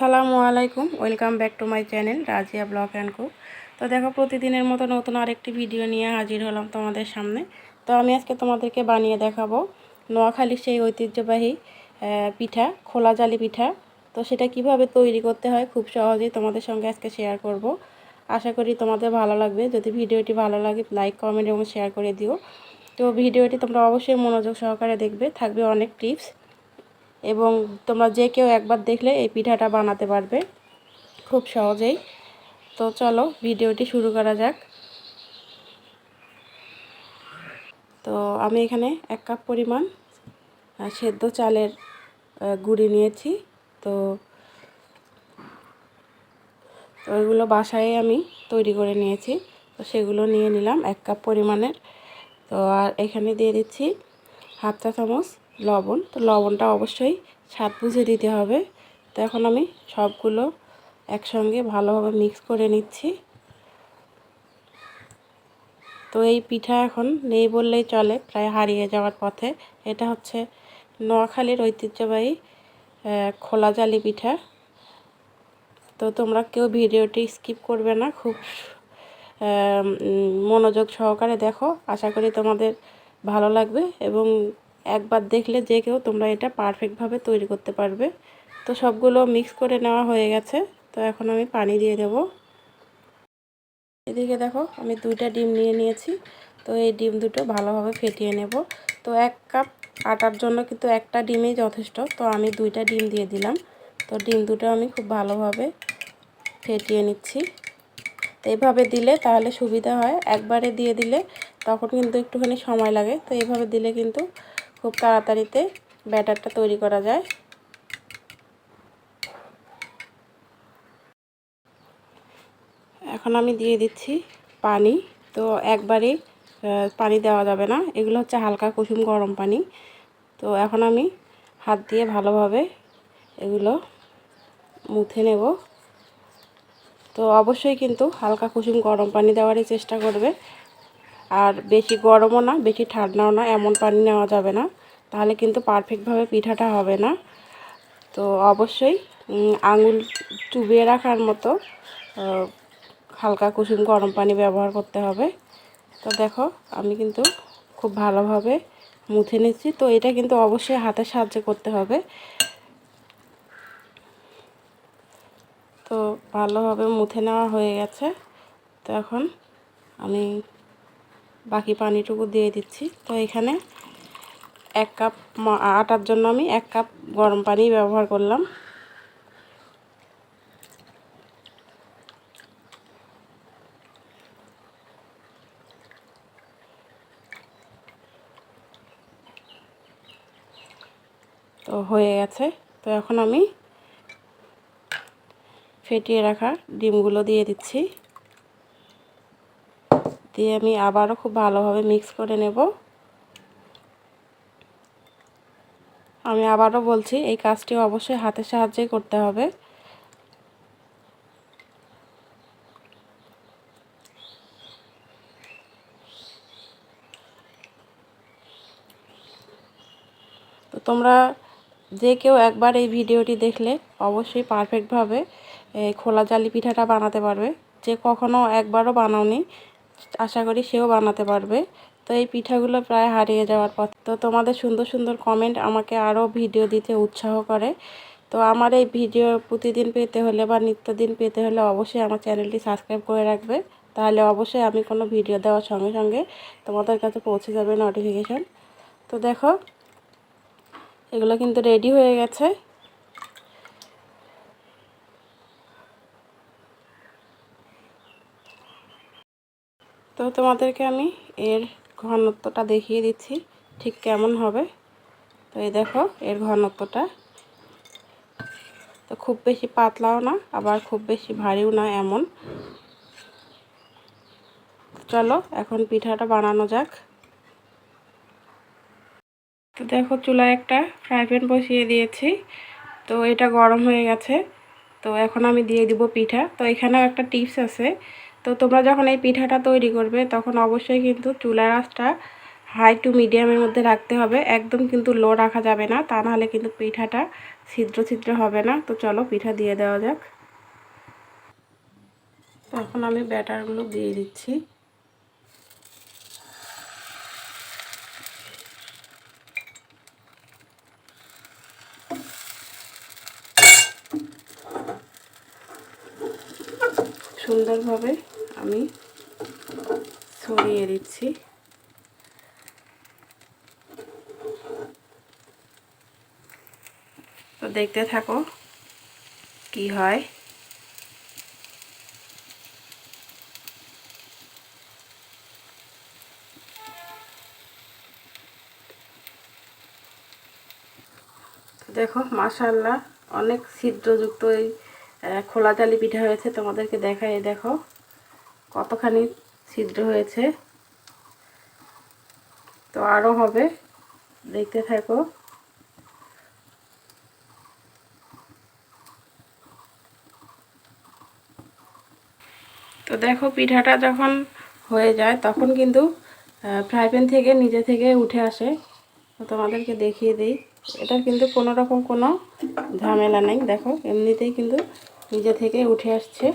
আসসালামু আলাইকুম, welcome back to my channel Razia blog and cook. তো দেখো, প্রতিদিনের মতো নতুন আরেকটি ভিডিও নিয়ে হাজির হলাম তোমাদের সামনে। তো আমি আজকে তোমাদেরকে বানিয়ে দেখাবো নোয়াখালীর সেই ঐতিহ্যবাহী পিঠা, খোলা জালি পিঠা। তো সেটা কীভাবে তৈরি করতে হয় খুব সহজেই তোমাদের সঙ্গে আজকে শেয়ার করব। আশা করি তোমাদের ভালো লাগবে। যদি ভিডিওটি ভালো লাগে লাইক কমেন্ট এবং শেয়ার করে দিও। তো ভিডিওটি তোমরা অবশ্যই মনোযোগ সহকারে দেখবে, থাকবে অনেক টিপস এবং তোমরা যে কেউ একবার দেখলে এই পিঠাটা বানাতে পারবে খুব সহজেই। তো চলো, ভিডিওটি শুরু করা যাক। তো আমি এখানে এক কাপ পরিমাণ সেদ্ধ চালের গুঁড়ি নিয়েছি। তো তো ওইগুলো বাসায় আমি তৈরি করে নিয়েছি। তো সেগুলো নিয়ে নিলাম এক কাপ পরিমাণের। তো আর এখানে দিয়ে দিচ্ছি হাফ চা চামচ লবণ। তো লবণটা অবশ্যই স্বাদ বুঝে দিতে হবে। তো এখন আমি সবগুলো একসঙ্গে ভালোভাবে মিক্স করে নিচ্ছি। তো এই পিঠা এখন নেই বললেই চলে, প্রায় হারিয়ে যাওয়ার পথে। এটা হচ্ছে নোয়াখালীর ঐতিহ্যবাহী খোলা জালি পিঠা। তো তোমরা কেউ ভিডিওটি স্কিপ করবে না। খুব মনোযোগ সহকারে দেখো। আশা করি তোমাদের ভালো লাগবে এবং একবার দেখলে যে কেউ তোমরা এটা পারফেক্টভাবে তৈরি করতে পারবে। তো সবগুলো মিক্স করে নেওয়া হয়ে গেছে। তো এখন আমি পানি দিয়ে দেব। এদিকে দেখো, আমি দুইটা ডিম নিয়ে নিয়েছি। তো এই ডিম দুটো ভালোভাবে ফেটিয়ে নেব। তো এক কাপ আটার জন্য কিন্তু একটা ডিমেই যথেষ্ট। তো আমি দুইটা ডিম দিয়ে দিলাম। তো ডিম দুটো আমি খুব ভালোভাবে ফেটিয়ে নিচ্ছি। তো এইভাবে দিলে তাহলে সুবিধা হয়। একবারে দিয়ে দিলে তখন কিন্তু একটুখানি সময় লাগে। তো এইভাবে দিলে কিন্তু খুব তাড়াতাড়িতে ব্যাটারটা তৈরি করা যায়। এখন আমি দিয়ে দিচ্ছি পানি। তো একবারে পানি দেওয়া যাবে না। এগুলো হচ্ছে হালকা কুসুম গরম পানি। তো এখন আমি হাত দিয়ে ভালোভাবে এগুলো মুথে নেব। তো অবশ্যই কিন্তু হালকা কুসুম গরম পানি দেওয়ারই চেষ্টা করবে। আর বেশি গরমও না, বেশি ঠান্ডাও না, এমন পানি নেওয়া যাবে না। তাহলে কিন্তু পারফেক্টভাবে পিঠাটা হবে না। তো অবশ্যই আঙুল চুবিয়ে রাখার মতো হালকা কুসুম গরম পানি ব্যবহার করতে হবে। তো দেখো, আমি কিন্তু খুব ভালোভাবে মুছে নিচ্ছি। তো এটা কিন্তু অবশ্যই হাতের সাহায্যে করতে হবে। তো ভালোভাবে মুছে নেওয়া হয়ে গেছে। তো এখন আমি বাকি পানিটুকু দিয়ে দিচ্ছি। তো এখানে এক কাপ আটার জন্য আমি এক কাপ গরম পানি ব্যবহার করলাম। তো হয়ে গেছে। তো এখন আমি ফেটিয়ে রাখা ডিমগুলো দিয়ে দিচ্ছি। দিয়ে আমি আবারও খুব ভালোভাবে মিক্স করে নেব। আমি আবারও বলছি, এই কাজটি অবশ্যই হাতের সাহায্যেই করতে হবে। তো তোমরা যে কেউ একবার এই ভিডিওটি দেখলে অবশ্যই পারফেক্টভাবে এই খোলা জালি পিঠাটা বানাতে পারবে। যে কখনো একবারও বানাওনি, আশা করি সেও বানাতে পারবে। তো এই পিঠাগুলো প্রায় হারিয়ে যাওয়ার পথ। তো তোমাদের সুন্দর সুন্দর কমেন্ট আমাকে আরও ভিডিও দিতে উৎসাহ করে। তো আমার এই ভিডিও প্রতিদিন পেতে হলে বা নিত্যদিন পেতে হলে অবশ্যই আমার চ্যানেলটি সাবস্ক্রাইব করে রাখবে। তাহলে অবশ্যই আমি কোনো ভিডিও দেওয়ার সঙ্গে সঙ্গে তোমাদের কাছে পৌঁছে যাবে নোটিফিকেশান তো দেখো, এগুলো কিন্তু রেডি হয়ে গেছে। তো তোমাদেরকে আমি এর ঘনত্বটা দেখিয়ে দিচ্ছি, ঠিক কেমন হবে। তো এই দেখো, এর ঘনত্বটা। তো খুব বেশি পাতলাও না, আবার খুব বেশি ভারীও না এমন। চলো, এখন পিঠাটা বানানো যাক। তো দেখো, চুলায় একটা ফ্রাই প্যান বসিয়ে দিয়েছি। তো এটা গরম হয়ে গেছে। তো এখন আমি দিয়ে দিব পিঠা। তো এখানেও একটা টিপস আছে তো তোমরা যখন এই পিঠাটা তৈরি করবে, তখন অবশ্যই কিন্তু চুলার আঁচটা হাই টু মিডিয়ামের মধ্যে রাখতে হবে। একদম কিন্তু লো রাখা যাবে না, তা নাহলে কিন্তু পিঠাটা ছিদ্র ছিদ্র হবে না। তো চলো পিঠা দিয়ে দেওয়া যাক। তখন আমি ব্যাটারগুলো দিয়ে দিচ্ছি। সুন্দরভাবে আমি ছড়িয়ে দিচ্ছি। তো দেখতে থাকো কি হয়। দেখো মাশাল্লাহ অনেক ছিদ্রযুক্ত এই খোলা জালি পিঠা হয়েছে তোমাদেরকে দেখাই, দেখো। কতখানি ছিদ্র হয়েছে। তো আরও হবে। দেখতে থাকো। তো দেখো পিঠাটা যখন হয়ে যায়, তখন কিন্তু ফ্রাই প্যান থেকে নিজে থেকে উঠে আসে। তোমাদেরকে দেখিয়ে দিই। এটা কিন্তু কোনো রকম কোনো ঝামেলা নেই। দেখো, এমনিতেই কিন্তু নিজে থেকে উঠে আসছে।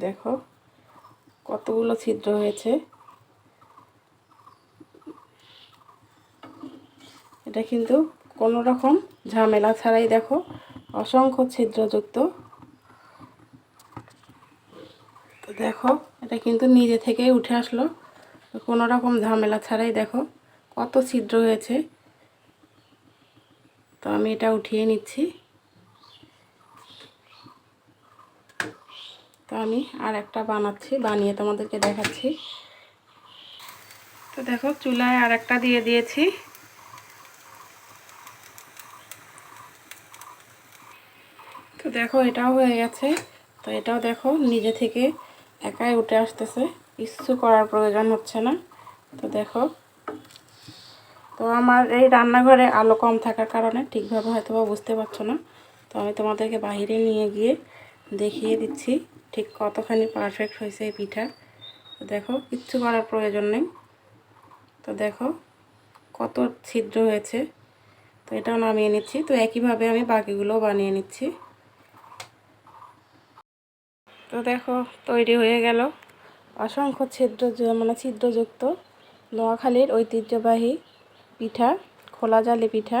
দেখো, কতগুলো ছিদ্র হয়েছে। এটা কিন্তু কোনো রকম ঝামেলা ছাড়াই দেখো, অসংখ্য ছিদ্রযুক্ত। তো দেখো, এটা কিন্তু নিজে থেকেই উঠে আসলো। কোনো রকম ঝামেলা ছাড়াই দেখো, কত ছিদ্র হয়েছে। তো আমি এটা উঠিয়ে নিচ্ছি। তো আমি আর একটা বানাচ্ছি, বানিয়ে তোমাদেরকে দেখাচ্ছি। তো দেখো, চুলায় আর একটা দিয়ে দিয়েছি। তো দেখো, এটাও হয়ে গেছে। তো এটাও দেখো, নিজে থেকে একাই উঠে আসতেছে। কিছু করার প্রয়োজন হচ্ছে না। তো দেখো, তো আমার এই রান্নাঘরে আলো কম থাকার কারণে ঠিকভাবে হয়তো বুঝতে পারছ না। তো আমি তোমাদেরকে বাহিরে নিয়ে গিয়ে দেখিয়ে দিচ্ছি। ঠিক কতখানি পারফেক্ট হয়েছে এই পিঠা। তো দেখো, কিচ্ছু করার প্রয়োজন নেই। তো দেখো, কত ছিদ্র হয়েছে। তো এটাও নামিয়ে নিচ্ছি। তো একইভাবে আমি বাকিগুলোও বানিয়ে নিচ্ছি। তো দেখো, তৈরি হয়ে গেল। অসংখ্য ছিদ্র মানে ছিদ্রযুক্ত নোয়াখালীর ঐতিহ্যবাহী পিঠা, খোলা জালি পিঠা।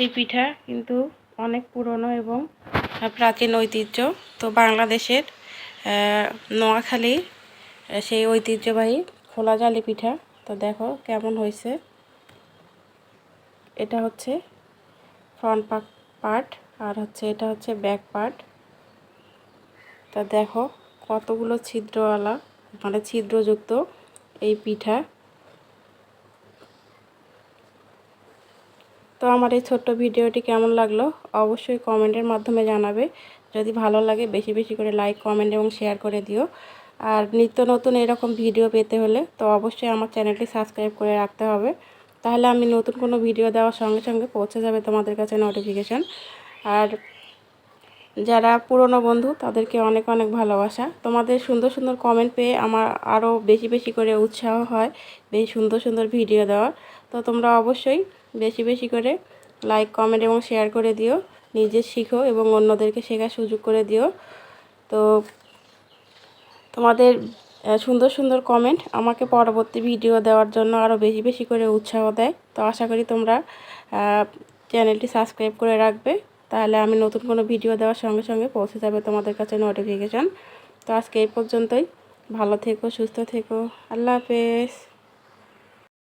এই পিঠা কিন্তু অনেক পুরনো এবং প্রাচীন ঐতিহ্য। তো বাংলাদেশের নোয়াখালী সেই ঐতিহ্যবাহী খোলা জালি পিঠা। তো দেখো কেমন হয়েছে। এটা হচ্ছে ফ্রন্ট পাক পার্ট আর হচ্ছে এটা হচ্ছে ব্যাক পার্ট তা দেখো কতগুলো ছিদ্রওয়ালা মানে ছিদ্রযুক্ত এই পিঠা। তো আমার এই ছোট্ট ভিডিওটি কেমন লাগল অবশ্যই কমেন্টের মাধ্যমে জানাবে। যদি ভালো লাগে বেশি বেশি করে লাইক কমেন্ট এবং শেয়ার করে দিও। আর নিত্য নতুন এরকম ভিডিও পেতে হলে তো অবশ্যই আমার চ্যানেলটি সাবস্ক্রাইব করে রাখতে হবে। তাহলে আমি নতুন কোনো ভিডিও দেওয়ার সঙ্গে সঙ্গে পৌঁছে যাবে তোমাদের কাছে নোটিফিকেশান আর যারা পুরনো বন্ধু তাদেরকে অনেক অনেক ভালোবাসা। তোমাদের সুন্দর সুন্দর কমেন্ট পেয়ে আমার আরও বেশি বেশি করে উৎসাহ হয় বেশ সুন্দর সুন্দর ভিডিও দেওয়ার। তো তোমরা অবশ্যই বেশি বেশি করে লাইক কমেন্ট এবং শেয়ার করে দিও। নিজে শিখো এবং অন্যদেরকে শেখার সুযোগ করে দিও। তো তোমাদের সুন্দর সুন্দর কমেন্ট আমাকে পরবর্তী ভিডিও দেওয়ার জন্য আরও বেশি বেশি করে উৎসাহ দেয়। তো আশা করি তোমরা চ্যানেলটি সাবস্ক্রাইব করে রাখবে। তাহলে আমি নতুন কোনো ভিডিও দেওয়ার সঙ্গে সঙ্গে পৌঁছে যাবে তোমাদের কাছে নোটিফিকেশান তো আজকে এই পর্যন্তই। ভালো থেকো, সুস্থ থেকো। আল্লাহ হাফেজ।